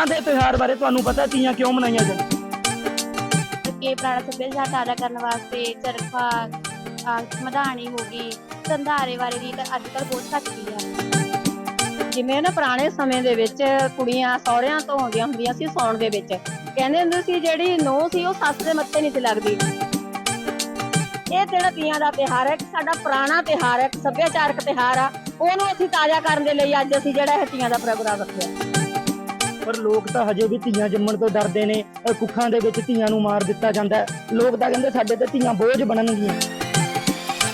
ਤੀਆਂ ਦੇ ਤਿਉਹਾਰ ਬਾਰੇ ਤੁਹਾਨੂੰ ਪਤਾ ਤੀਆਂ ਕਿਉਂ ਮਨਾਈਆਂ ਜਾਂਦੀਆਂ? ਕਿ ਪੁਰਾਣਾ ਸੱਭਿਆਚਾਰ ਤਾਜ਼ਾ ਕਰਨ ਵਾਸਤੇ ਚਰਖਾ ਅਹ ਮਧਾਣੀ ਹੋ ਗਈ ਸੰਧਾਰੇ ਬਾਰੇ ਵੀ ਤਾਂ ਅੱਜ ਕੱਲ੍ਹ ਬਹੁਤ ਘੱਟ ਗਈ ਆ। ਜਿਵੇਂ ਨਾ ਪੁਰਾਣੇ ਸਮੇਂ ਦੇ ਵਿੱਚ ਕੁੜੀਆਂ ਸਹੁਰਿਆਂ ਤੋਂ ਆਉਂਦੀਆਂ ਹੁੰਦੀਆਂ ਸੀ ਸੌਣ ਦੇ ਵਿੱਚ। ਕਹਿੰਦੇ ਹੁੰਦੇ ਸੀ ਜਿਹੜੀ ਨੂੰਹ ਸੀ ਉਹ ਸੱਸ ਦੇ ਮੱਥੇ ਨਹੀਂ ਸੀ ਲੱਗਦੀ। ਇਹ ਜਿਹੜਾ ਤੀਆਂ ਦਾ ਤਿਉਹਾਰ ਹੈ ਇੱਕ ਸਾਡਾ ਪੁਰਾਣਾ ਤਿਉਹਾਰ ਹੈ ਇੱਕ ਸੱਭਿਆਚਾਰਕ ਤਿਉਹਾਰ ਆ। ਉਹਨੂੰ ਅਸੀਂ ਤਾਜ਼ਾ ਕਰਨ ਦੇ ਲਈ ਅੱਜ ਅਸੀਂ ਜਿਹੜਾ ਇਹ ਤੀਆਂ ਦਾ ਪ੍ਰੋਗਰਾਮ ਰੱਖਿਆ। ਪਰ ਲੋਕ ਤਾਂ ਹਜੇ ਵੀ ਧੀਆਂ ਜੰਮਣ ਤੋਂ ਡਰਦੇ ਨੇ, ਅਹ ਕੁੱਖਾਂ ਦੇ ਵਿੱਚ ਧੀਆਂ ਨੂੰ ਮਾਰ ਦਿੱਤਾ ਜਾਂਦਾ ਹੈ। ਲੋਕ ਤਾਂ ਕਹਿੰਦੇ ਸਾਡੇ ਤੇ ਧੀਆਂ ਬੋਝ ਬਣਨਗੀਆਂ।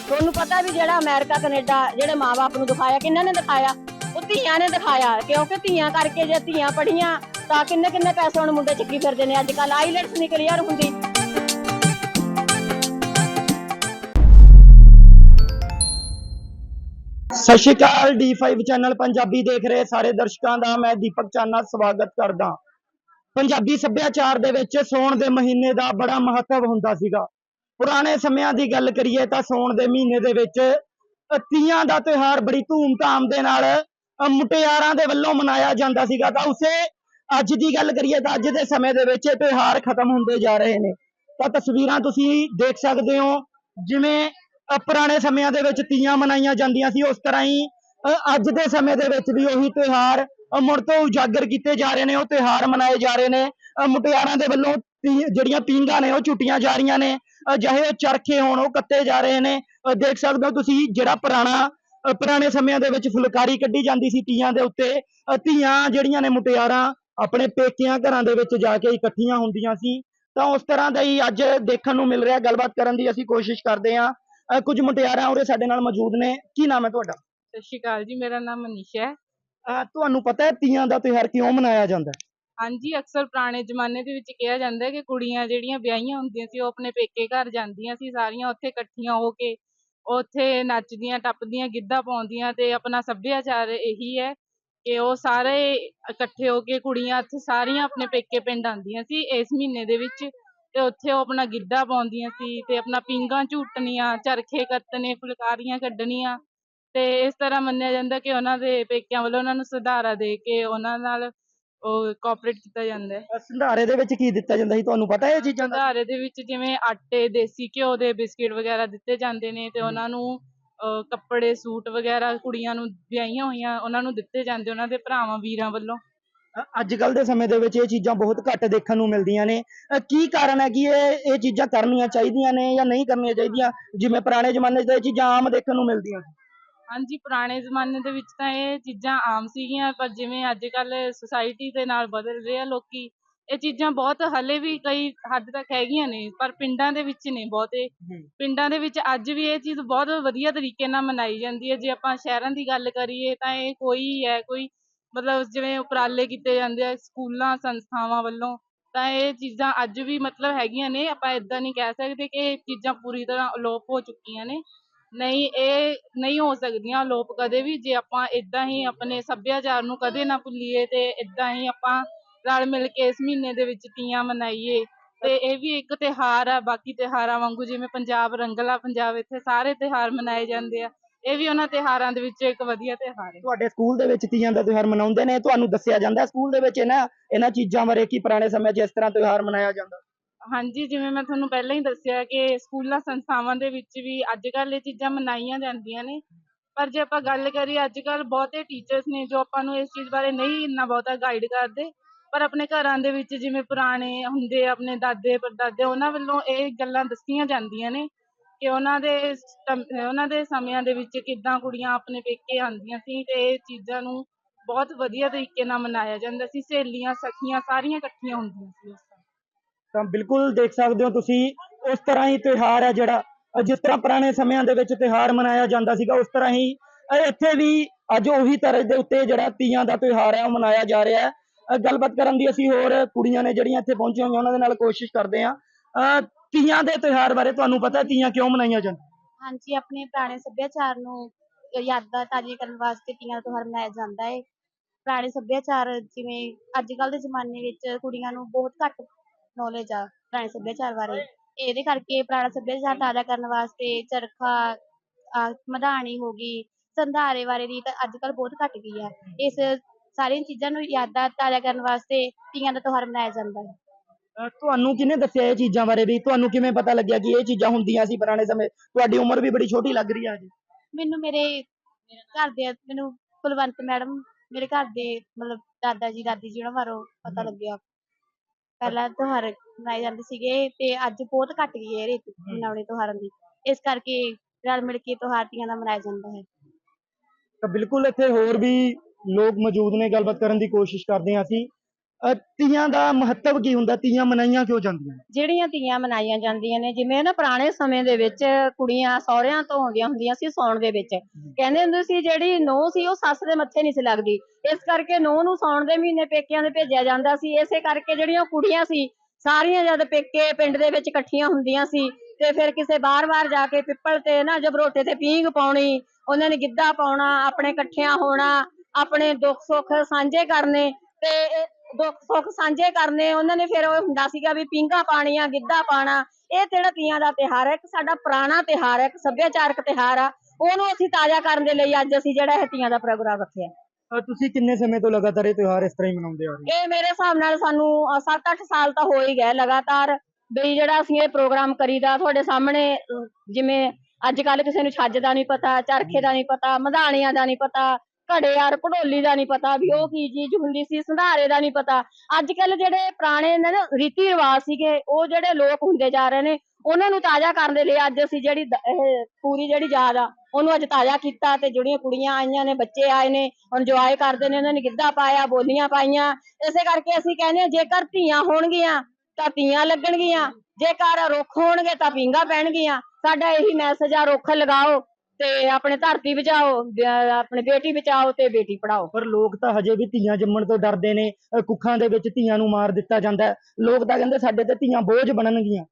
ਤੁਹਾਨੂੰ ਪਤਾ ਵੀ ਜਿਹੜਾ ਅਮਰੀਕਾ, ਕੈਨੇਡਾ ਜਿਹੜੇ ਮਾਪੇ ਨੂੰ ਦਿਖਾਇਆ ਕਿੰਨਾਂ ਨੇ ਦਿਖਾਇਆ? ਉਹ ਧੀਆਂ ਨੇ ਦਿਖਾਇਆ, ਕਿਉਂਕਿ ਧੀਆਂ ਕਰਕੇ ਜੇ ਧੀਆਂ ਪੜੀਆਂ ਤਾਂ ਕਿੰਨੇ ਕਿੰਨੇ ਪੈਸੇ ਹੁਣ ਮੁੰਡੇ ਚੱਕੀ ਫਿਰਦੇ ਨੇ। ਅੱਜ ਕੱਲ ਆਈਲੈਟਸ ਨਹੀਂ ਕਲੀਅਰ ਹੁੰਦੀ ਸਤਿ ਸ਼੍ਰੀ ਅਕਾਲ D5 ਚੈਨਲ ਪੰਜਾਬੀ ਦੇਖ ਰਹੇ ਸਾਰੇ ਦਰਸ਼ਕਾਂ ਦਾ ਮੈਂ ਦੀਪਕ ਚਾਨਾ ਸਵਾਗਤ ਕਰਦਾ। ਪੰਜਾਬੀ ਸੱਭਿਆਚਾਰ ਦੇ ਵਿੱਚ ਸੌਣ ਦੇ ਮਹੀਨੇ ਦਾ ਬੜਾ ਮਹੱਤਵ ਹੁੰਦਾ ਸੀਗਾ। ਪੁਰਾਣੇ ਸਮਿਆਂ ਦੀ ਗੱਲ ਕਰੀਏ ਤਾਂ ਸੌਣ ਦੇ ਮਹੀਨੇ ਦੇ ਵਿੱਚ ਤੀਆਂ ਦਾ ਤਿਉਹਾਰ ਬੜੀ ਧੂਮ-ਧਾਮ ਦੇ ਨਾਲ ਮੁਟਿਆਰਾਂ ਦੇ ਵੱਲੋਂ ਮਨਾਇਆ ਜਾਂਦਾ ਸੀਗਾ। ਤਾਂ ਉਸੇ ਅੱਜ ਦੀ ਗੱਲ ਕਰੀਏ ਤਾਂ ਅੱਜ ਦੇ ਸਮੇਂ ਦੇ ਵਿੱਚ ਇਹ ਤਿਉਹਾਰ ਖਤਮ ਹੁੰਦੇ ਜਾ ਰਹੇ ਨੇ। ਤਾਂ ਤਸਵੀਰਾਂ ਤੁਸੀਂ ਦੇਖ ਸਕਦੇ ਹੋ, ਜਿਵੇਂ ਪੁਰਾਣੇ ਸਮਿਆਂ ਦੇ ਵਿੱਚ ਤੀਆਂ ਮਨਾਈਆਂ ਜਾਂਦੀਆਂ ਸੀ, ਉਸ ਤਰ੍ਹਾਂ ਹੀ ਅੱਜ ਦੇ ਸਮੇਂ ਦੇ ਵਿੱਚ ਵੀ ਉਹੀ ਤਿਉਹਾਰ ਮੁੜ ਤੋਂ ਉਜਾਗਰ ਕੀਤੇ ਜਾ ਰਹੇ ਨੇ, ਉਹ ਤਿਉਹਾਰ ਮਨਾਏ ਜਾ ਰਹੇ ਨੇ ਮੁਟਿਆਰਾਂ ਦੇ ਵੱਲੋਂ ਤੀ- ਜਿਹੜੀਆਂ ਪੀਂਘਾਂ ਨੇ, ਉਹ ਝੁੱਟੀਆਂ ਜਾ ਰਹੀਆਂ ਨੇ ਚਾਹੇ ਉਹ ਚਰਖੇ ਹੋਣ, ਉਹ ਕੱਤੇ ਜਾ ਰਹੇ ਨੇ ਦੇਖ ਸਕਦੇ ਹੋ ਤੁਸੀਂ ਜਿਹੜਾ ਪੁਰਾਣਾ ਪੁਰਾਣੇ ਸਮਿਆਂ ਦੇ ਵਿੱਚ ਫੁਲਕਾਰੀ ਕੱਢੀ ਜਾਂਦੀ ਸੀ ਤੀਆਂ ਦੇ ਉੱਤੇ ਧੀਆਂ ਜਿਹੜੀਆਂ ਨੇ ਮੁਟਿਆਰਾਂ ਆਪਣੇ ਪੇਕਿਆਂ ਘਰਾਂ ਦੇ ਵਿੱਚ ਜਾ ਕੇ ਇਕੱਠੀਆਂ ਹੁੰਦੀਆਂ ਸੀ, ਤਾਂ ਉਸ ਤਰ੍ਹਾਂ ਦਾ ਹੀ ਅੱਜ ਦੇਖਣ ਨੂੰ ਮਿਲ ਰਿਹਾ, ਗੱਲਬਾਤ ਕਰਨ ਦੀ ਅਸੀਂ ਕੋਸ਼ਿਸ਼ ਕਰਦੇ ਹਾਂ। ਅ, ਕੁਝ ਮੁਟਿਆਰਾਂ ਉਰੇ ਸਾਡੇ ਨਾਲ ਮੌਜੂਦ ਨੇ। ਕੀ ਨਾਮ ਹੈ ਤੁਹਾਡਾ? ਸਤਿ ਸ਼੍ਰੀ ਅਕਾਲ ਜੀ ਮੇਰਾ ਨਾਮ ਮਨੀਸ਼ਾ ਹੈ। ਅ, ਤੁਹਾਨੂੰ ਪਤਾ ਹੈ ਤੀਆਂ ਦਾ ਤਿਉਹਾਰ ਕਿਉਂ ਮਨਾਇਆ ਜਾਂਦਾ ਹੈ? ਹਾਂਜੀ ਅਕਸਰ ਪੁਰਾਣੇ ਜ਼ਮਾਨੇ ਦੇ ਵਿੱਚ ਕਿਹਾ ਜਾਂਦਾ ਹੈ ਕਿ ਕੁੜੀਆਂ ਜਿਹੜੀਆਂ ਵਿਆਹੀਆਂ ਹੁੰਦੀਆਂ ਸੀ ਉਹ ਆਪਣੇ ਪੇਕੇ ਘਰ ਜਾਂਦੀਆਂ ਸੀ ਸਾਰੀਆਂ ਉੱਥੇ ਇਕੱਠੀਆਂ ਹੋ ਕੇ ਉੱਥੇ ਨੱਚਦੀਆਂ ਟੱਪਦੀਆਂ ਗਿੱਧਾ ਪਾਉਂਦੀਆਂ ਤੇ ਆਪਣਾ ਸੱਭਿਆਚਾਰ ਇਹੀ ਹੈ ਕਿ ਉਹ ਸਾਰੇ ਇਕੱਠੇ ਹੋ ਕੇ ਕੁੜੀਆਂ ਇੱਥੇ ਸਾਰੀਆਂ ਆਪਣੇ ਪੇਕੇ ਪਿੰਡ ਆਉਂਦੀਆਂ ਸੀ। ਇਸ ਮਹੀਨੇ ਦੇ ਵਿੱਚ ਤੇ ਉੱਥੇ ਉਹ ਆਪਣਾ ਗਿੱਧਾ ਪਾਉਂਦੀਆਂ ਸੀ ਤੇ ਆਪਣਾ ਪੀਂਘਾਂ ਝੂਟਣੀਆਂ ਚਰਖੇ ਕੱਤਣੇ ਫੁਲਕਾਰੀਆਂ ਕੱਢਣੀਆਂ ਤੇ ਇਸ ਤਰ੍ਹਾਂ ਮੰਨਿਆ ਜਾਂਦਾ ਕਿ ਉਹਨਾਂ ਦੇ ਪੇਕਿਆਂ ਵੱਲੋਂ ਉਹਨਾਂ ਨੂੰ ਸੁਧਾਰਾ ਦੇ ਕੇ ਉਹਨਾਂ ਨਾਲ ਉਹ ਕੋਆਪਰੇਟ ਕੀਤਾ ਜਾਂਦਾ ਹੈ। ਸੰਧਾਰੇ ਦੇ ਵਿੱਚ ਕੀ ਦਿੱਤਾ ਜਾਂਦਾ ਸੀ ਤੁਹਾਨੂੰ ਪਤਾ ਹੈ ਇਹ ਚੀਜ਼ਾਂ ਦਾ? ਸੁਧਾਰੇ ਦੇ ਵਿੱਚ ਜਿਵੇਂ ਆਟੇ ਦੇਸੀ ਘਿਓ ਦੇ ਬਿਸਕਿਟ ਵਗੈਰਾ ਦਿੱਤੇ ਜਾਂਦੇ ਨੇ ਤੇ। ਉਹਨਾਂ ਨੂੰ ਅਹ, ਕੱਪੜੇ ਸੂਟ ਵਗੈਰਾ ਕੁੜੀਆਂ ਨੂੰ ਵਿਆਹੀਆਂ ਹੋਈਆਂ ਉਹਨਾਂ ਨੂੰ ਦਿੱਤੇ ਜਾਂਦੇ ਉਹਨਾਂ ਦੇ ਭਰਾਵਾਂ ਵੀਰਾਂ ਵੱਲੋਂ। ਅੱਜ ਕੱਲ ਦੇ ਸਮੇਂ ਦੇ ਵਿੱਚ ਇਹ ਚੀਜ਼ਾਂ ਬਹੁਤ ਘੱਟ ਦੇਖਣ ਨੂੰ ਮਿਲਦੀਆਂ ਨੇ। ਕੀ ਕਾਰਨ ਹੈ ਕਿ ਇਹ ਇਹ ਚੀਜ਼ਾਂ ਕਰਨੀਆਂ ਚਾਹੀਦੀਆਂ ਨੇ ਜਾਂ ਨਹੀਂ ਕਰਨੀਆਂ ਚਾਹੀਦੀਆਂ? ਜਿਵੇਂ ਪੁਰਾਣੇ ਜ਼ਮਾਨੇ 'ਚ ਇਹ ਚੀਜ਼ਾਂ ਆਮ ਦੇਖਣ ਨੂੰ ਮਿਲਦੀਆਂ ਸੀ। ਹਾਂਜੀ ਪੁਰਾਣੇ ਜ਼ਮਾਨੇ ਦੇ ਵਿੱਚ ਤਾਂ ਇਹ ਚੀਜ਼ਾਂ ਆਮ ਸੀਗੀਆਂ ਪਰ ਜਿਵੇਂ ਅੱਜ ਕੱਲ ਸੁਸਾਇਟੀ ਦੇ ਨਾਲ ਬਦਲ ਰਹੇ ਆ ਲੋਕੀ ਇਹ ਚੀਜ਼ਾਂ ਬਹੁਤ ਹਲੇ ਵੀ ਕਈ ਹੱਦ ਤੱਕ ਹੈਗੀਆਂ ਨੇ ਪਰ ਪਿੰਡਾਂ ਦੇ ਵਿੱਚ ਨੇ ਬਹੁਤੇ। ਪਿੰਡਾਂ ਦੇ ਵਿੱਚ ਅੱਜ ਵੀ ਇਹ ਚੀਜ਼ ਬਹੁਤ ਵਧੀਆ ਤਰੀਕੇ ਨਾਲ ਮਨਾਈ ਜਾਂਦੀ ਹੈ। ਜੇ ਆਪਾਂ ਸ਼ਹਿਰਾਂ ਦੀ ਗੱਲ ਕਰੀਏ ਤਾਂ ਇਹ ਕੋਈ ਹੈ ਕੋਈ ਮਤਲਬ ਜਿਵੇਂ ਉਪਰਾਲੇ ਕੀਤੇ ਜਾਂਦੇ ਆ, ਸਕੂਲਾਂ, ਸੰਸਥਾਵਾਂ ਵੱਲੋਂ, ਤਾਂ ਇਹ ਚੀਜ਼ਾਂ ਅੱਜ ਵੀ ਮਤਲਬ ਹੈਗੀਆਂ ਨੇ। ਆਪਾਂ ਇਦਾਂ ਨਹੀਂ ਕਹਿ ਸਕਦੇ ਕਿ ਇਹ ਚੀਜ਼ਾਂ ਪੂਰੀ ਤਰ੍ਹਾਂ ਅਲੋਪ ਹੋ ਚੁੱਕੀਆਂ ਨੇ। ਨਹੀਂ, ਇਹ ਨਹੀਂ ਹੋ ਸਕਦੀਆਂ ਅਲੋਪ ਕਦੇ ਵੀ, ਜੇ ਆਪਾਂ ਇਦਾਂ ਹੀ ਆਪਣੇ ਸੱਭਿਆਚਾਰ ਨੂੰ ਕਦੇ ਨਾ ਭੁੱਲੀਏ ਤੇ ਇਦਾਂ ਹੀ ਆਪਾਂ ਰਲ ਮਿਲ ਕੇ ਇਸ ਮਹੀਨੇ ਦੇ ਵਿੱਚ ਤੀਆਂ ਮਨਾਈਏ। ਤੇ ਇਹ ਵੀ ਇੱਕ ਤਿਉਹਾਰ ਆ, ਬਾਕੀ ਤਿਉਹਾਰਾਂ ਵਾਂਗੂ ਜਿਵੇਂ ਪੰਜਾਬ ਰੰਗਲਾ ਪੰਜਾਬ, ਇੱਥੇ ਸਾਰੇ ਤਿਉਹਾਰ ਮਨਾਏ ਜਾਂਦੇ ਆ। ਇਹ ਵੀ ਉਹਨਾਂ ਤਿਉਹਾਰਾਂ ਦੇ ਵਿੱਚ ਇੱਕ ਵਧੀਆ ਤਿਉਹਾਰ ਹੈ। ਤੁਹਾਡੇ ਸਕੂਲ ਦੇ ਵਿੱਚ ਤੀਆਂ ਦਾ ਤਿਉਹਾਰ ਮਨਾਉਂਦੇ ਨੇ ਤੁਹਾਨੂੰ ਦੱਸਿਆ ਜਾਂਦਾ ਸਕੂਲ ਦੇ ਵਿੱਚ ਇਹਨਾਂ ਇਹਨਾਂ ਚੀਜ਼ਾਂ ਬਾਰੇ ਕੀ ਪੁਰਾਣੇ ਸਮੇਂ 'ਚ ਇਸ ਤਰ੍ਹਾਂ ਤਿਉਹਾਰ ਮਨਾਇਆ ਜਾਂਦਾ? ਹਾਂਜੀ ਜਿਵੇਂ ਮੈਂ ਤੁਹਾਨੂੰ ਪਹਿਲਾਂ ਹੀ ਦੱਸਿਆ ਕਿ ਸਕੂਲਾਂ ਸੰਸਥਾਵਾਂ ਦੇ ਵਿੱਚ ਵੀ ਅੱਜ ਕੱਲ੍ਹ ਇਹ ਚੀਜ਼ਾਂ ਮਨਾਈਆਂ ਜਾਂਦੀਆਂ ਨੇ। ਪਰ ਜੇ ਆਪਾਂ ਗੱਲ ਕਰੀਏ ਅੱਜ ਕੱਲ੍ਹ ਬਹੁਤੇ ਟੀਚਰਸ ਨੇ ਜੋ ਆਪਾਂ ਨੂੰ ਇਸ ਚੀਜ਼ ਬਾਰੇ ਨਹੀਂ ਇੰਨਾ ਬਹੁਤਾ ਗਾਈਡ ਕਰਦੇ ਪਰ ਆਪਣੇ ਘਰਾਂ ਦੇ ਵਿੱਚ ਜਿਵੇਂ ਪੁਰਾਣੇ ਹੁੰਦੇ ਆਪਣੇ ਦਾਦੇ ਪੜਦਾਦੇ ਉਹਨਾਂ ਵੱਲੋਂ ਇਹ ਗੱਲਾਂ ਦੱਸੀਆਂ ਜਾਂਦੀਆਂ ਨੇ। ਕਿ ਉਹਨਾਂ ਦੇ ਸਮ- ਉਹਨਾਂ ਦੇ ਸਮਿਆਂ ਦੇ ਵਿੱਚ ਕਿੱਦਾਂ ਕੁੜੀਆਂ ਆਪਣੇ ਪੇਕੇ ਆਉਂਦੀਆਂ ਸੀ ਤੇ ਇਹ ਚੀਜ਼ਾਂ ਨੂੰ ਬਹੁਤ ਵਧੀਆ ਤਰੀਕੇ ਨਾਲ ਮਨਾਇਆ ਜਾਂਦਾ ਸੀ। ਸਹੇਲੀਆਂ ਸਖੀਆਂ ਸਾਰੀਆਂ ਇਕੱਠੀਆਂ ਹੁੰਦੀਆਂ ਸੀ ਉਸ time ਤਾਂ ਬਿਲਕੁਲ ਦੇਖ ਸਕਦੇ ਹੋ ਤੁਸੀਂ ਉਸ ਤਰ੍ਹਾਂ ਹੀ ਤਿਉਹਾਰ ਹੈ ਜਿਹੜਾ ਅ, ਜਿਸ ਤਰ੍ਹਾਂ ਪੁਰਾਣੇ ਸਮਿਆਂ ਦੇ ਵਿੱਚ ਤਿਉਹਾਰ ਮਨਾਇਆ ਜਾਂਦਾ ਸੀਗਾ ਉਸ ਤਰ੍ਹਾਂ ਹੀ ਅ, ਇੱਥੇ ਵੀ ਅੱਜ ਉਹੀ ਤਰ੍ਹਾਂ ਦੇ ਉੱਤੇ ਜਿਹੜਾ ਤੀਆਂ ਦਾ ਤਿਉਹਾਰ ਹੈ ਉਹ ਮਨਾਇਆ ਜਾ ਰਿਹਾ ਹੈ। ਅ, ਗੱਲਬਾਤ ਕਰਨ ਦੀ ਅਸੀਂ ਹੋਰ ਕੁੜੀਆਂ ਨੇ ਜਿਹੜੀਆਂ ਇੱਥੇ ਪਹੁੰਚੀਆਂ ਹੋਈਆਂ ਉਹਨਾਂ ਦੇ ਨਾਲ ਕੋਸ਼ਿਸ਼ ਕਰਦੇ ਹਾਂ। ਅ, ਤੀਆਂ ਦੇ ਤਿਉਹਾਰ ਬਾਰੇ ਤੁਹਾਨੂੰ ਪਤਾ ਹੈ, ਤੀਆਂ ਕਿਉਂ ਮਨਾਈਆਂ ਜਾਂਦੀਆਂ? ਹਾਂਜੀ, ਆਪਣੇ ਪੁਰਾਣੇ ਸੱਭਿਆਚਾਰ ਨੂੰ ਯਾਦਾਂ ਤਾਜ਼ੀਆਂ ਕਰਨ ਵਾਸਤੇ ਤੀਆਂ ਦਾ ਤਿਉਹਾਰ ਮਨਾਇਆ ਜਾਂਦਾ ਹੈ। ਪੁਰਾਣੇ ਸੱਭਿਆਚਾਰ ਜਿਵੇਂ ਅੱਜ ਕੱਲ੍ਹ ਦੇ ਜ਼ਮਾਨੇ ਵਿੱਚ ਕੁੜੀਆਂ ਨੂੰ ਬਹੁਤ ਘੱਟ ਨੌਲੇਜ ਆ ਪੁਰਾਣੇ ਸੱਭਿਆਚਾਰ ਬਾਰੇ। ਇਹਦੇ ਕਰਕੇ ਪੁਰਾਣਾ ਸੱਭਿਆਚਾਰ ਤਾਜ਼ਾ ਕਰਨ ਵਾਸਤੇ ਚਰਖਾ, ਅਹ, ਮਧਾਣੀ ਹੋ ਗਈ, ਸੰਧਾਰੇ ਬਾਰੇ ਵੀ ਅੱਜ ਕੱਲ੍ਹ ਬਹੁਤ ਘੱਟ ਗਈ ਆ। ਇਸ ਸਾਰੀਆਂ ਚੀਜ਼ਾਂ ਨੂੰ ਯਾਦਾਂ ਤਾਜ਼ਾ ਕਰਨ ਵਾਸਤੇ ਤੀਆਂ ਦਾ ਤਿਉਹਾਰ ਮਨਾਇਆ ਜਾਂਦਾ ਹੈ। ਤੁਹਾਨੂੰ ਕਿਹਨੇ ਦੱਸਿਆ ਇਹ ਚੀਜ਼ਾਂ ਬਾਰੇ ਵੀ? ਤੁਹਾਨੂੰ ਕਿਵੇਂ ਪਤਾ ਲੱਗਿਆ ਕਿ ਇਹ ਚੀਜ਼ਾਂ ਹੁੰਦੀਆਂ ਸੀ ਪੁਰਾਣੇ ਸਮੇਂ? ਤੁਹਾਡੀ ਉਮਰ ਵੀ ਬੜੀ ਛੋਟੀ ਲੱਗ ਰਹੀ ਹੈ ਜੀ ਮੈਨੂੰ ਮੇਰੇ ਘਰ ਦੇ ਮੈਨੂੰ ਕੁਲਵੰਤ ਮੈਡਮ ਮੇਰੇ ਘਰ ਦੇ ਮਤਲਬ ਦਾਦਾ ਜੀ ਦਾਦੀ ਜੀ ਉਹਨਾਂ ਬਾਰੇ ਪਤਾ ਲੱਗਿਆ। ਪਹਿਲਾਂ ਤਿਉਹਾਰ ਮਨਾਏ ਜਾਂਦੇ ਸੀਗੇ ਤੇ ਅੱਜ ਬਹੁਤ ਘੱਟ ਗਈ ਹੈ ਇਹ ਰੀਤ ਮਨਾਉਣੇ ਤਿਉਹਾਰਾਂ ਦੀ। ਇਸ ਕਰਕੇ ਰਲ ਮਿਲ ਕੇ ਤਿਉਹਾਰ ਤੀਆਂ ਦਾ ਮਨਾਇਆ ਜਾਂਦਾ ਹੈ। ਤਾਂ ਬਿਲਕੁਲ ਇੱਥੇ ਹੋਰ ਵੀ ਲੋਕ ਮੌਜੂਦ ਨੇ ਗੱਲਬਾਤ ਕਰਨ ਦੀ ਕੋਸ਼ਿਸ਼ ਕਰਦੇ ਹਾਂ ਅਸੀਂ। ਤੀਆਂ ਦਾ ਮਹੱਤਵ ਕੀ ਹੁੰਦਾ? ਤੀਆਂ ਮਨਾਈਆਂ ਕਿਉਂ ਜਾਂਦੀਆਂ? ਜਿਹੜੀਆਂ ਤੀਆਂ ਮਨਾਈਆਂ ਜਾਂਦੀਆਂ ਨੇ ਜਿਵੇਂ ਨਾ ਪੁਰਾਣੇ ਸਮੇਂ ਦੇ ਵਿੱਚ ਕੁੜੀਆਂ ਸਹੁਰਿਆਂ ਤੋਂ ਆਉਂਦੀਆਂ ਹੁੰਦੀਆਂ ਸੀ ਸੌਣ ਦੇ ਵਿੱਚ। ਕਹਿੰਦੇ ਹੁੰਦੇ ਸੀ ਜਿਹੜੀ ਨੂੰਹ ਸੀ ਉਹ ਸੱਸ ਦੇ ਮੱਥੇ ਨਹੀਂ ਸੀ ਲੱਗਦੀ। ਇਸ ਕਰਕੇ ਨੂੰਹ ਨੂੰ ਸੌਣ ਦੇ ਮਹੀਨੇ ਪੇਕਿਆਂ ਦੇ ਭੇਜਿਆ ਜਾਂਦਾ ਸੀ। ਇਸੇ ਕਰਕੇ ਜਿਹੜੀਆਂ ਕੁੜੀਆਂ ਸੀ ਸਾਰੀਆਂ ਜਦ ਪੇਕੇ ਪਿੰਡ ਦੇ ਵਿੱਚ ਇਕੱਠੀਆਂ ਹੁੰਦੀਆਂ ਸੀ ਤੇ ਫਿਰ ਕਿਸੇ ਬਾਰ-ਬਾਰ ਜਾ ਕੇ ਪਿੱਪਲ ਤੇ ਨਾ ਜਬਰੋਟੇ ਤੇ ਪੀਂਘ ਪਾਉਣੀ ਉਹਨਾਂ ਨੇ ਗਿੱਧਾ ਪਾਉਣਾ ਆਪਣੇ ਇਕੱਠਿਆਂ ਹੋਣਾ ਆਪਣੇ ਦੁੱਖ ਸੁੱਖ ਸਾਂਝੇ ਕਰਨੇ ਤੇ ਦੁੱਖ ਸੁੱਖ ਸਾਂਝੇ ਕਰਨੇ ਉਹਨਾਂ ਨੇ ਫਿਰ ਉਹ ਹੁੰਦਾ ਸੀਗਾ ਵੀ ਪੀਂਘਾਂ ਪਾਣੀਆਂ ਗਿੱਧਾ ਪਾਣਾ ਇਹ ਜਿਹੜਾ ਤੀਆਂ ਦਾ ਤਿਉਹਾਰ ਹੈ ਇੱਕ ਸਾਡਾ ਪੁਰਾਣਾ ਤਿਉਹਾਰ ਹੈ ਇੱਕ ਸੱਭਿਆਚਾਰਕ ਤਿਉਹਾਰ ਆ। ਉਹਨੂੰ ਅਸੀਂ ਤਾਜ਼ਾ ਕਰਨ ਦੇ ਲਈ ਅੱਜ ਅਸੀਂ ਜਿਹੜਾ ਇਹ ਤੀਆਂ ਦਾ ਪ੍ਰੋਗਰਾਮ ਰੱਖਿਆ। ਅਹ ਤੁਸੀਂ ਕਿੰਨੇ ਸਮੇਂ ਤੋਂ ਲਗਾਤਾਰ ਇਹ ਤਿਉਹਾਰ ਇਸ ਤਰ੍ਹਾਂ ਹੀ ਮਨਾਉਂਦੇ ਆ ਰਹੇ ਹੋ? ਇਹ ਮੇਰੇ ਹਿਸਾਬ ਨਾਲ ਸਾਨੂੰ 7-8 ਸਾਲ ਤਾਂ ਹੋ ਹੀ ਗਏ ਲਗਾਤਾਰ ਵੀ ਜਿਹੜਾ ਅਸੀਂ ਇਹ ਪ੍ਰੋਗਰਾਮ ਕਰੀਦਾ ਤੁਹਾਡੇ ਸਾਹਮਣੇ ਅਹ, ਜਿਵੇਂ ਅੱਜ ਕੱਲ ਕਿਸੇ ਨੂੰ ਛੱਜ ਦਾ ਨਹੀਂ ਪਤਾ ਚਰਖੇ ਦਾ ਨਹੀਂ ਪਤਾ ਮਧਾਣੀਆਂ ਦਾ ਨਹੀਂ ਪਤਾ ਘੜਿਆਰ ਭੜੋਲੀ ਦਾ ਨਹੀਂ ਪਤਾ ਵੀ ਉਹ ਕੀ ਚੀਜ਼ ਹੁੰਦੀ ਸੀ ਸੰਧਾਰੇ ਦਾ ਨਹੀਂ ਪਤਾ। ਅੱਜ ਕੱਲ ਜਿਹੜੇ ਪੁਰਾਣੇ ਨੇ ਨਾ ਰੀਤੀ ਰਿਵਾਜ ਸੀਗੇ ਉਹ ਜਿਹੜੇ ਲੋਕ ਹੁੰਦੇ ਜਾ ਰਹੇ ਨੇ ਉਹਨਾਂ ਨੂੰ ਤਾਜ਼ਾ ਕਰਨ ਦੇ ਲਈ ਅੱਜ ਅਸੀਂ ਜਿਹੜੀ ਦ- ਇਹ ਪੂਰੀ ਜਿਹੜੀ ਯਾਦ ਆ ਉਹਨੂੰ ਅੱਜ ਤਾਜ਼ਾ ਕੀਤਾ ਤੇ ਜਿਹੜੀਆਂ ਕੁੜੀਆਂ ਆਈਆਂ ਨੇ ਬੱਚੇ ਆਏ ਨੇ ਇੰਜੋਏ ਕਰਦੇ ਨੇ ਉਹਨਾਂ ਨੇ ਗਿੱਧਾ ਪਾਇਆ ਬੋਲੀਆਂ ਪਾਈਆਂ ਇਸੇ ਕਰਕੇ ਅਸੀਂ ਕਹਿੰਦੇ ਹਾਂ ਜੇਕਰ ਧੀਆਂ ਹੋਣਗੀਆਂ ਤਾਂ ਤੀਆਂ ਲੱਗਣਗੀਆਂ ਜੇਕਰ ਰੁੱਖ ਹੋਣਗੇ ਤਾਂ ਪੀਂਘਾਂ ਪੈਣਗੀਆਂ। ਸਾਡਾ ਇਹੀ ਮੈਸੇਜ ਆ ਰੁੱਖ ਲਗਾਓ। ਤੇ ਆਪਣੇ ਧਰਤੀ ਬਚਾਓ ਬ- ਆਪਣੇ ਬੇਟੀ ਬਚਾਓ ਤੇ ਬੇਟੀ ਪੜਾਓ ਪਰ ਲੋਕ ਤਾਂ ਹਜੇ ਵੀ ਧੀਆਂ ਜੰਮਣ ਤੋਂ ਡਰਦੇ ਨੇ ਅਹ ਕੁੱਖਾਂ ਦੇ ਵਿੱਚ ਧੀਆਂ ਨੂੰ ਮਾਰ ਦਿੱਤਾ ਜਾਂਦਾ ਹੈ। ਲੋਕ ਤਾਂ ਕਹਿੰਦੇ ਸਾਡੇ ਤੇ ਧੀਆਂ ਬੋਝ ਬਣਨਗੀਆਂ।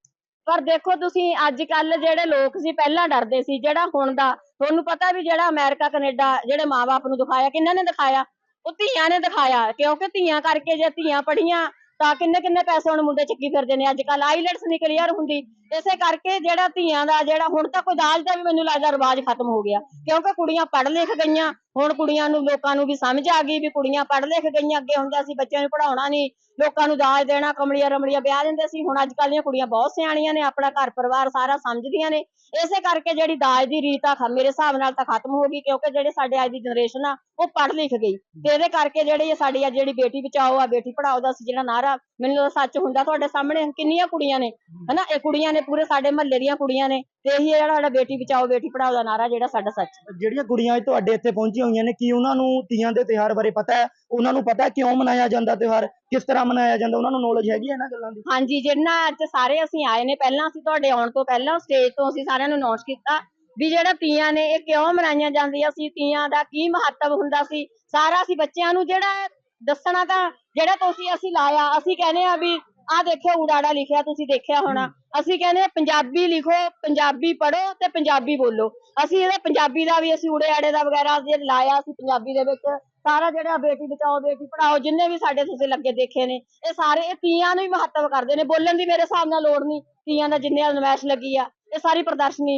ਪਰ ਦੇਖੋ ਤੁਸੀਂ ਅੱਜ ਕੱਲ ਜਿਹੜੇ ਲੋਕ ਸੀ ਪਹਿਲਾਂ ਡਰਦੇ ਸੀ ਜਿਹੜਾ ਹੁਣ ਦਾ ਤੁਹਾਨੂੰ ਪਤਾ ਵੀ ਜਿਹੜਾ ਅਮਰੀਕਾ ਕੈਨੇਡਾ ਜਿਹੜੇ ਮਾਪੇ ਨੂੰ ਦਿਖਾਇਆ ਕਿਹਨਾਂ ਨੇ ਦਿਖਾਇਆ? ਉਹ ਧੀਆਂ ਨੇ ਦਿਖਾਇਆ ਕਿਉਂਕਿ ਧੀਆਂ ਕਰਕੇ ਜੇ ਧੀਆਂ ਪੜੀਆਂ ਤਾਂ ਕਿੰਨੇ ਕਿੰਨੇ ਪੈਸੇ ਹੁਣ ਮੁੰਡੇ ਚੱਕੀ ਫਿਰਦੇ ਨੇ? ਅੱਜ ਕੱਲ ਆਈਲੈਟਸ ਨਹੀਂ ਕਲੀਅਰ ਹੁੰਦੀ। ਇਸੇ ਕਰਕੇ ਜਿਹੜਾ ਧੀਆਂ ਦਾ ਜਿਹੜਾ ਹੁਣ ਤਾਂ ਕੋਈ ਦਾਜ ਦਾ ਵੀ ਮੈਨੂੰ ਲੱਗਦਾ ਰਿਵਾਜ ਖਤਮ ਹੋ ਗਿਆ। ਕਿਉਂਕਿ ਕੁੜੀਆਂ ਪੜ੍ਹ ਲਿਖ ਗਈਆਂ ਹੁਣ ਕੁੜੀਆਂ ਨੂੰ ਲੋਕਾਂ ਨੂੰ ਵੀ ਸਮਝ ਆ ਗਈ ਵੀ ਕੁੜੀਆਂ ਪੜ੍ਹ ਲਿਖ ਗਈਆਂ, ਅੱਗੇ ਹੁੰਦਾ ਸੀ ਬੱਚਿਆਂ ਨੂੰ ਪੜਾਉਣਾ ਨਹੀਂ ਲੋਕਾਂ ਨੂੰ ਦਾਜ ਦੇਣਾ, ਕਮਲੀਆਂ ਰਮਲੀਆਂ ਵਿਆਹ ਦਿੰਦੇ ਸੀ, ਹੁਣ ਅੱਜ ਕੱਲ੍ਹ ਦੀਆਂ ਕੁੜੀਆਂ ਬਹੁਤ ਸਿਆਣੀਆਂ ਨੇ, ਆਪਣਾ ਘਰ ਪਰਿਵਾਰ ਸਾਰਾ ਸਮਝਦੀਆਂ ਨੇ, ਇਸੇ ਕਰਕੇ ਜਿਹੜੀ ਦਾਜ ਦੀ ਰੀਤ ਆ ਮੇਰੇ ਹਿਸਾਬ ਨਾਲ ਤਾਂ ਖਤਮ ਹੋ ਗਈ, ਕਿਉਂਕਿ ਜਿਹੜੇ ਸਾਡੇ ਅੱਜ ਦੀ ਜਨਰੇਸ਼ਨ ਆ, ਉਹ ਪੜ੍ਹ ਲਿਖ ਗਈ। ਤੇ ਇਹਦੇ ਕਰਕੇ ਜਿਹੜੀ ਸਾਡੀ ਆ, ਜਿਹੜੀ ਬੇਟੀ ਬਚਾਓ ਆ, ਬੇਟੀ ਪੜਾਓ ਦਾ ਸੀ ਜਿਹੜਾ ਨਾਰਾ, ਮੈਨੂੰ ਤਾਂ ਸੱਚ ਹੁੰਦਾ ਤੁਹਾਡੇ ਸਾਹਮਣੇ, ਕਿੰਨੀਆਂ ਕੁੜੀਆਂ ਨੇ, ਹਨਾ? ਇਹ ਕੁੜੀਆਂ ਨੇ ਪੂਰੇ ਸਾਡੇ ਮਹੱਲੇ ਦੀਆਂ ਕੁੜੀਆਂ ਨੇ, ਤੇ ਇਹੀ ਜਿਹੜਾ ਸਾਡਾ ਬੇਟੀ ਬਚਾਓ, ਬੇਟੀ ਪੜਾਓ ਦਾ ਨਾਰਾ ਜਿਹੜਾ ਸਾਡਾ ਸੱਚ। ਜਿਹੜੀਆਂ ਕੁੜੀਆਂ ਅੱਜ ਤੁਹਾਡੇ ਇੱਥੇ ਪਹੁੰਚੀਆਂ ਹੋਈਆਂ ਨੇ, ਕੀ ਉਹਨਾਂ ਨੂੰ ਤੀਆਂ ਦੇ ਤਿਉਹਾਰ ਬਾਰੇ ਪਤਾ ਹੈ? ਉਹਨਾਂ ਨੂੰ ਪਤਾ ਹੈ ਕਿਉਂ ਮਨਾਇਆ ਜਾਂਦਾ ਤਿਉਹਾਰ? ਕਿਸ ਤਰ੍ਹਾਂ ਮਨਾਇਆ ਜਾਂਦਾ? ਉਹਨਾਂ ਨੂੰ ਨੌਲੇਜ ਹੈਗੀ ਹੈ ਇਹਨਾਂ ਗੱਲਾਂ ਦੀ? ਹਾਂਜੀ ਜਿੰਨਾ ਅੱਜ ਸਾਰੇ ਅਸੀਂ ਆਏ ਨੇ, ਪਹਿਲਾਂ ਅਸੀਂ ਤੁਹਾਡੇ ਆਉਣ ਤੋਂ ਪਹਿਲਾਂ ਸਟੇਜ ਤੋਂ ਅਸੀਂ ਸਾਰਿਆਂ ਨੂੰ ਅਨਾਉਂਸ ਕੀਤਾ ਵੀ ਜਿਹੜਾ ਤੀਆਂ ਨੇ, ਇਹ ਕਿਉਂ ਮਨਾਈਆਂ ਜਾਂਦੀਆਂ ਸੀ? ਤੀਆਂ ਦਾ ਕੀ ਮਹੱਤਵ ਹੁੰਦਾ ਸੀ? ਸਾਰਾ ਅਸੀਂ ਬੱਚਿਆਂ ਨੂੰ ਜਿਹੜਾ ਦੱਸਣਾ ਤਾਂ ਜਿਹੜਾ ਤੁਸੀਂ ਅਸੀਂ ਲਾਇਆ, ਅਸੀਂ ਕਹਿੰਦੇ ਆ ਵੀ ਆਹ ਦੇਖਿਓ ਉਡਾੜਾ ਲਿਖਿਆ ਤੁਸੀਂ ਦੇਖਿਆ ਹੋਣਾ। ਅਸੀਂ ਕਹਿੰਦੇ ਆ ਪੰਜਾਬੀ ਲਿਖੋ ਪੰਜਾਬੀ ਪੜ੍ਹੋ ਤੇ ਪੰਜਾਬੀ ਬੋਲੋ। ਅਸੀਂ ਇਹਦਾ ਪੰਜਾਬੀ ਦਾ ਵੀ ਅਸੀਂ ਉੜੇ ਆੜੇ ਦਾ ਵਗੈਰਾ ਜੇ ਲਾਇਆ ਸੀ ਪੰਜਾਬੀ ਦੇ ਵਿੱਚ। ਸਾਰਾ ਜਿਹੜਾ ਬੇਟੀ ਬਚਾਓ ਬੇਟੀ ਪੜਾਓ ਜਿੰਨੇ ਵੀ ਸਾਡੇ ਤੁਸੀਂ ਲੱਗੇ ਦੇਖੇ ਨੇ ਇਹ ਸਾਰੇ ਇਹ ਤੀਆਂ ਨੂੰ ਹੀ ਮਹੱਤਵ ਕਰਦੇ ਨੇ। ਬੋਲਣ ਦੀ ਮੇਰੇ ਹਿਸਾਬ ਨਾਲ ਲੋੜ ਨਹੀਂ ਤੀਆਂ ਦਾ ਜਿੰਨੇ ਨਮਾਇਸ਼ ਲੱਗੀ ਆ ਇਹ ਸਾਰੀ ਪ੍ਰਦਰਸ਼ਨੀ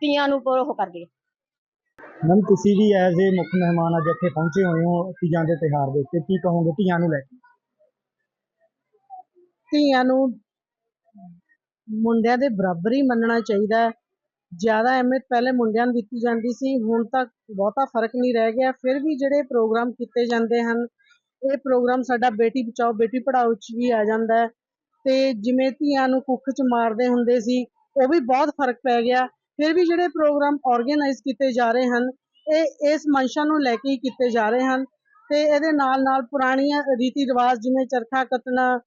ਤੀਆਂ ਨੂੰ ਉਹ ਕਰਦੀ ਹੈ ਮੈਮ ਤੁਸੀਂ ਵੀ ਐਜ਼ ਏ ਮੁੱਖ ਮਹਿਮਾਨ ਅੱਜ ਇੱਥੇ ਪਹੁੰਚੇ ਹੋਏ ਹੋ ਤੀਆਂ ਦੇ ਤਿਉਹਾਰ ਦੇ ਉੱਤੇ। ਕੀ ਕਹੋਗੇ ਧੀਆਂ ਨੂੰ ਲੈ ਕੇ? ਧੀਆਂ ਨੂੰ ਮੁੰਡਿਆਂ ਦੇ ਬਰਾਬਰ ਹੀ ਮੰਨਣਾ ਚਾਹੀਦਾ ਜ਼ਿਆਦਾ ਅਹਿਮੀਅਤ ਪਹਿਲੇ ਮੁੰਡਿਆਂ ਨੂੰ ਦਿੱਤੀ ਜਾਂਦੀ ਸੀ, ਹੁਣ ਤਾਂ ਬਹੁਤਾ ਫ਼ਰਕ ਨਹੀਂ ਰਹਿ ਗਿਆ। ਫਿਰ ਵੀ ਜਿਹੜੇ ਪ੍ਰੋਗਰਾਮ ਕੀਤੇ ਜਾਂਦੇ ਹਨ, ਇਹ ਪ੍ਰੋਗਰਾਮ ਸਾਡਾ ਬੇਟੀ ਬਚਾਓ, ਬੇਟੀ ਪੜਾਓ 'ਚ ਵੀ ਆ ਜਾਂਦਾ ਹੈ। ਤੇ ਜਿਵੇਂ ਧੀਆਂ ਨੂੰ ਕੁੱਖ 'ਚ ਮਾਰਦੇ ਹੁੰਦੇ ਸੀ, ਉਹ ਵੀ ਬਹੁਤ ਫ਼ਰਕ ਪੈ ਗਿਆ। ਫਿਰ ਵੀ ਜਿਹੜੇ ਪ੍ਰੋਗਰਾਮ ਆਰਗੇਨਾਈਜ਼ ਕੀਤੇ ਜਾ ਰਹੇ ਹਨ, ਇਹ ਇਸ ਮਨਸ਼ਾ ਨੂੰ ਲੈ ਕੇ ਹੀ ਕੀਤੇ ਜਾ ਰਹੇ ਹਨ। ਤੇ ਇਹਦੇ ਨਾਲ ਨਾਲ ਪੁਰਾਣੀਆਂ ਰੀਤੀ ਰਿਵਾਜ ਜਿਵੇਂ ਚਰਖਾ ਕੱਤਣਾ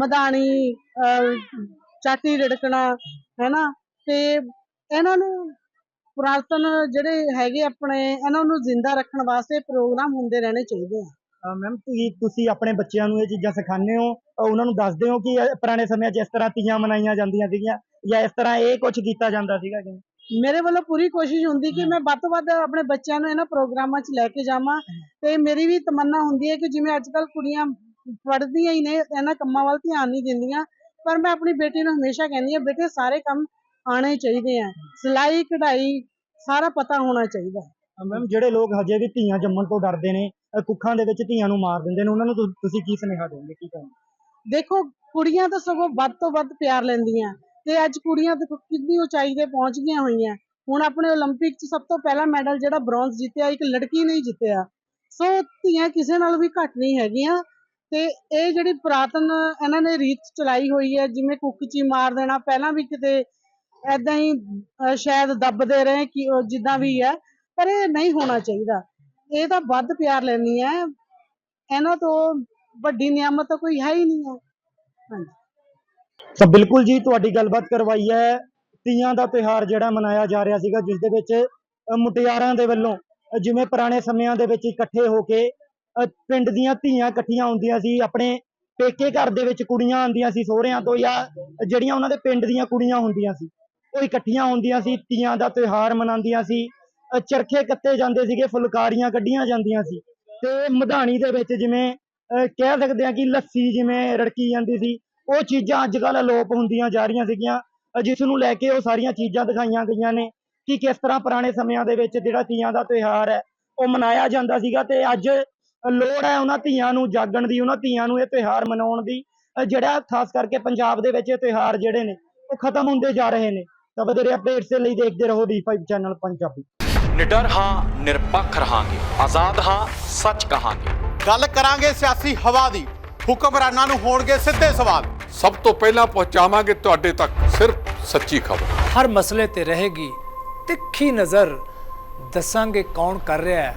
ਮਧਾਣੀ ਚਾਟੀ ਰਿੜਕਣਾ ਹੈਨਾ? ਤੇ ਇਹਨਾਂ ਨੂੰ ਪੁਰਾਤਨ ਜਿਹੜੇ ਹੈਗੇ ਆਪਣੇ ਇਹਨਾਂ ਨੂੰ ਜ਼ਿੰਦਾ ਰੱਖਣ ਵਾਸਤੇ ਪ੍ਰੋਗਰਾਮ ਹੁੰਦੇ ਰਹਿਣੇ ਚਾਹੀਦੇ ਆ। ਮੈਮ ਤੁਸੀਂ ਆਪਣੇ ਬੱਚਿਆਂ ਨੂੰ ਇਹ ਚੀਜ਼ਾਂ ਸਿਖਾਉਂਦੇ ਹੋ ਉਹਨਾਂ ਨੂੰ ਦੱਸਦੇ ਹੋ ਕਿ ਪੁਰਾਣੇ ਸਮਿਆਂ 'ਚ ਇਸ ਤਰ੍ਹਾਂ ਤੀਆਂ ਮਨਾਈਆਂ ਜਾਂਦੀਆਂ ਸੀਗੀਆਂ ਜਾਂ ਇਸ ਤਰ੍ਹਾਂ ਇਹ ਕੁਝ ਕੀਤਾ ਜਾਂਦਾ ਸੀਗਾ ਕਿ ਮੇਰੇ ਵੱਲੋਂ ਪੂਰੀ ਕੋਸ਼ਿਸ਼ ਹੁੰਦੀ ਕਿ ਮੈਂ ਵੱਧ ਤੋਂ ਵੱਧ ਆਪਣੇ ਬੱਚਿਆਂ ਨੂੰ ਇਹਨਾਂ ਪ੍ਰੋਗਰਾਮਾਂ 'ਚ ਲੈ ਕੇ ਜਾਵਾਂ ਤੇ ਮੇਰੀ ਵੀ ਤਮੰਨਾ ਹੁੰਦੀ ਹੈ ਕਿ ਜਿਵੇਂ ਅੱਜ ਕੱਲ ਕੁੜੀਆਂ ਪੜ੍ਹਦੀਆਂ ਹੀ ਨੇ ਇਹਨਾਂ ਕੰਮਾਂ ਵੱਲ ਧਿਆਨ ਨਹੀਂ ਦਿੰਦੀਆਂ ਪਰ ਮੈਂ ਆਪਣੀ ਬੇਟੀ ਨੂੰ ਹਮੇਸ਼ਾ ਕਹਿੰਦੀ ਹਾਂ ਬੇਟੇ ਸਾਰੇ ਕੰਮ ਆਣੇ ਚਾਹੀਦੇ ਆ ਸਿਲਾਈ ਕਢਾਈ ਸਾਰਾ ਪਤਾ ਹੋਣਾ ਚਾਹੀਦਾ ਹੈ। ਮੈਮ ਜਿਹੜੇ ਲੋਕ ਹਜੇ ਵੀ ਧੀਆਂ ਜੰਮਣ ਤੋਂ ਡਰਦੇ ਨੇ ਅਹ ਕੁੱਖਾਂ ਦੇ ਵਿੱਚ ਧੀਆਂ ਨੂੰ ਮਾਰ ਦਿੰਦੇ ਨੇ ਉਹਨਾਂ ਨੂੰ ਤੁ- ਤੁਸੀਂ ਕੀ ਸੁਨੇਹਾ ਦਿਓਗੇ ਕੀ ਕਹੋਗੇ ਦੇਖੋ ਕੁੜੀਆਂ ਤਾਂ ਸਗੋਂ ਵੱਧ ਤੋਂ ਵੱਧ ਪਿਆਰ ਲੈਂਦੀਆਂ ਤੇ ਅੱਜ ਕੁੜੀਆਂ ਦੇਖੋ ਕਿੰਨੀ ਉਚਾਈ ਤੇ ਪਹੁੰਚ ਗਈਆਂ ਹੋਈਆਂ ਹੁਣ ਆਪਣੇ 올림픽 'ਚ ਸਭ ਤੋਂ ਪਹਿਲਾ ਮੈਡਲ ਜਿਹੜਾ ਬ੍ਰੌਂਜ਼ ਜਿੱਤਿਆ ਇੱਕ ਲੜਕੀ ਨੇ ਹੀ ਜਿੱਤਿਆ ਸੋ ਧੀਆਂ ਕਿਸੇ ਨਾਲ ਵੀ ਘੱਟ ਨਹੀਂ ਹੈਗੀਆਂ ਤੇ ਇਹ ਜਿਹੜੀ ਪੁਰਾਤਨ ਇਹਨਾਂ ਨੇ ਰੀਤ ਚਲਾਈ ਹੋਈ ਹੈ, ਜਿਵੇਂ ਕੁੱਕ 'ਚ ਮਾਰ ਦੇਣਾ, ਪਹਿਲਾਂ ਵੀ ਕਿਤੇ ਐਦਾਂ ਹੀ ਸ਼ਾਇਦ ਦੱਬਦੇ ਰਹੇ ਕਿ ਜਿੱਦਾਂ ਵੀ ਹੈ, ਪਰ ਇਹ ਨਹੀਂ ਹੋਣਾ ਚਾਹੀਦਾ। ਇਹ ਤਾਂ ਵੱਧ ਪਿਆਰ ਲੈਣੀ ਹੈ। ਇਹਨਾਂ ਤੋਂ ਵੱਡੀ ਨਿਆਮਤ ਤਾਂ ਕੋਈ ਹੈ ਹੀ ਨਹੀਂ ਹੈ। ਹਾਂਜੀ। ਤਾਂ ਬਿਲਕੁਲ ਜੀ, ਤੁਹਾਡੀ ਗੱਲਬਾਤ ਕਰਵਾਈ ਹੈ। ਤੀਆਂ ਦਾ ਤਿਉਹਾਰ ਜਿਹੜਾ ਮਨਾਇਆ ਜਾ ਰਿਹਾ ਸੀਗਾ, ਜਿਸ ਦੇ ਵਿੱਚ ਮੁਟਿਆਰਾਂ ਦੇ ਵੱਲੋਂ ਜਿਵੇਂ ਪੁਰਾਣੇ ਸਮਿਆਂ ਦੇ ਵਿੱਚ ਇਕੱਠੇ ਹੋ ਕੇ ਪਿੰਡ ਦੀਆਂ ਧੀਆਂ ਇਕੱਠੀਆਂ ਹੁੰਦੀਆਂ ਸੀ ਆਪਣੇ ਪੇਕੇ ਘਰ ਦੇ ਵਿੱਚ ਕੁੜੀਆਂ ਆਉਂਦੀਆਂ ਸੀ ਸਹੁਰਿਆਂ ਤੋਂ ਜਾਂ ਜਿਹੜੀਆਂ ਉਹਨਾਂ ਦੇ ਪਿੰਡ ਦੀਆਂ ਕੁੜੀਆਂ ਹੁੰਦੀਆਂ ਸੀ ਉਹ ਇਕੱਠੀਆਂ ਹੁੰਦੀਆਂ ਸੀ ਤੀਆਂ ਦਾ ਤਿਉਹਾਰ ਮਨਾਉਂਦੀਆਂ ਸੀ ਚਰਖੇ ਕੱਤੇ ਜਾਂਦੇ ਸੀਗੇ ਫੁਲਕਾਰੀਆਂ ਕੱਢੀਆਂ ਜਾਂਦੀਆਂ ਸੀ ਤੇ ਮਧਾਣੀ ਦੇ ਵਿੱਚ ਜਿਵੇਂ ਕਹਿ ਸਕਦੇ ਆ ਕਿ ਲੱਸੀ ਜਿਵੇਂ ਰੜਕੀ ਜਾਂਦੀ ਸੀ ਉਹ ਚੀਜ਼ਾਂ ਅੱਜ ਕੱਲ੍ਹ ਅਲੋਪ ਹੁੰਦੀਆਂ ਜਾ ਰਹੀਆਂ ਸੀਗੀਆਂ ਅ, ਜਿਸ ਨੂੰ ਲੈ ਕੇ ਉਹ ਸਾਰੀਆਂ ਚੀਜ਼ਾਂ ਦਿਖਾਈਆਂ ਗਈਆਂ ਨੇ ਕਿ ਕਿਸ ਤਰ੍ਹਾਂ ਪੁਰਾਣੇ ਸਮਿਆਂ ਦੇ ਵਿੱਚ ਜਿਹੜਾ ਤੀਆਂ ਦਾ ਤਿਉਹਾਰ ਹੈ ਉਹ ਮਨਾਇਆ ਜਾਂਦਾ ਸੀਗਾ ਤੇ ਅੱਜ ਲੋੜ ਹੈ ਉਹਨਾਂ ਧੀਆਂ ਨੂੰ ਜਾਗਣ ਦੀ ਉਹਨਾਂ ਧੀਆਂ ਨੂੰ ਇਹ ਤਿਉਹਾਰ ਮਨਾਉਣ ਦੀ। ਜਿਹੜਾ ਖਾਸ ਕਰਕੇ ਪੰਜਾਬ ਦੇ ਵਿੱਚ ਇਹ ਤਿਉਹਾਰ ਜਿਹੜੇ ਨੇ ਉਹ ਖਤਮ ਹੁੰਦੇ ਜਾ ਰਹੇ ਨੇ। ਤਾਂ ਵਧੇਰੇ ਅਪਡੇਟਸ ਦੇ ਲਈ ਦੇਖਦੇ ਰਹੋ D5 ਚੈਨਲ ਪੰਜਾਬੀ। ਨਿਡਰ ਹਾਂ ਨਿਰਪੱਖ ਰਹਾਂਗੇ। ਆਜ਼ਾਦ ਹਾਂ ਸੱਚ ਕਹਾਂਗੇ। ਗੱਲ ਕਰਾਂਗੇ ਸਿਆਸੀ ਹਵਾ ਦੀ। ਹੁਕਮਰਾਨਾਂ ਨੂੰ ਹੋਣਗੇ ਸਿੱਧੇ ਸਵਾਲ। ਸਭ ਤੋਂ ਪਹਿਲਾਂ ਪਹੁੰਚਾਵਾਂਗੇ ਤੁਹਾਡੇ ਤੱਕ ਸਿਰਫ ਸੱਚੀ ਖਬਰ। ਹਰ ਮਸਲੇ ਤੇ ਰਹੇਗੀ ਤਿੱਖੀ ਨਜ਼ਰ। ਦੱਸਾਂਗੇ ਕੌਣ ਕਰ ਰਿਹਾ ਹੈ।